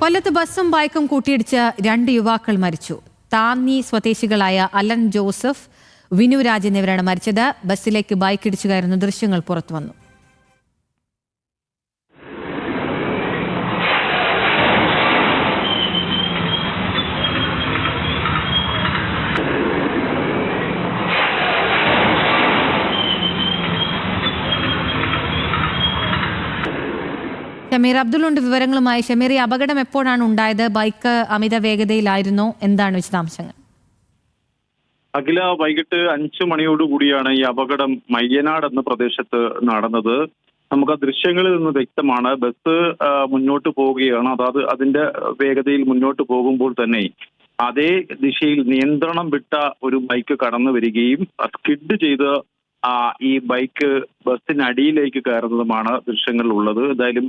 കൊല്ലത്ത് ബസ്സും ബൈക്കും കൂട്ടിയിടിച്ച് രണ്ട് യുവാക്കൾ മരിച്ചു. താന്നി സ്വദേശികളായ അലൻ ജോസഫ് വിനു വിനുരാജ് എന്നിവരാണ് മരിച്ചത്. ബസ്സിലേക്ക് ബൈക്ക് ഇടിച്ചു കയറുന്ന ദൃശ്യങ്ങൾ പുറത്തു ഷമീർ അബ്ദുള്ളുണ്ട് വിവരങ്ങളുമായി. ഷമീർ ഈ അപകടം എപ്പോഴാണ് ഉണ്ടായത്? ബൈക്ക് അമിത വേഗതയിലായിരുന്നു. എന്താണ് വിശദാംശങ്ങൾ? അഖില വൈകിട്ട് അഞ്ചു മണിയോടുകൂടിയാണ് ഈ അപകടം മയ്യനാട് എന്ന പ്രദേശത്ത് നടന്നത്. നമുക്ക് ആ ദൃശ്യങ്ങളിൽ നിന്ന് വ്യക്തമാണ്. ബസ് മുന്നോട്ട് പോവുകയാണ്. അതായത് അതിന്റെ വേഗതയിൽ മുന്നോട്ട് പോകുമ്പോൾ തന്നെ അതേ ദിശയിൽ നിയന്ത്രണം വിട്ട ഒരു ബൈക്ക് കടന്നു വരികയും സ്കിഡ് ചെയ്ത് ഈ ബൈക്ക് ബസ്സിനടിയിലേക്ക് കയറുന്നതുമാണ് ദൃശ്യങ്ങളിൽ ഉള്ളത് എന്തായാലും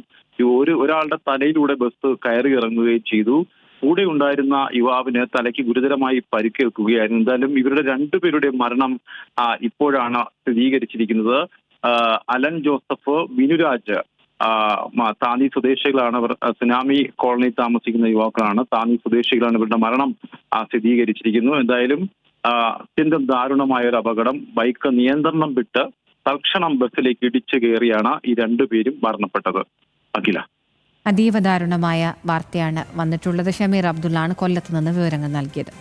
ഒരു ഒരാളുടെ തലയിലൂടെ ബസ് കയറി ഇറങ്ങുകയും ചെയ്തു. കൂടെ ഉണ്ടായിരുന്ന യുവാവിന് തലയ്ക്ക് ഗുരുതരമായി പരിക്കേൽക്കുകയായിരുന്നു എന്തായാലും ഇവരുടെ രണ്ടുപേരുടെ മരണം ആ, ഇപ്പോഴാണ് സ്ഥിരീകരിച്ചിരിക്കുന്നത്. അലൻ ജോസഫ് വിനുരാജ് താനി സ്വദേശികളാണ് ഇവർ സുനാമി കോളനി താമസിക്കുന്ന യുവാക്കളാണ്. താന്നി സ്വദേശികളാണ് ഇവരുടെ മരണം സ്ഥിരീകരിച്ചിരിക്കുന്നു. എന്തായാലും ആ, അത്യന്തം ദാരുണമായ ഒരു അപകടം. ബൈക്ക് നിയന്ത്രണം വിട്ട് തൽക്ഷണം ബസ്സിലേക്ക് ഇടിച്ചു കയറിയാണ് ഈ രണ്ടുപേരും മരണപ്പെട്ടത്. അഖില. അതീവ ദാരുണമായ വാർത്തയാണ് വന്നിട്ടുള്ളത്. ഷമീർ അബ്ദുള്ളാണ് കൊല്ലത്ത് നിന്ന് വിവരങ്ങൾ നൽകിയത്.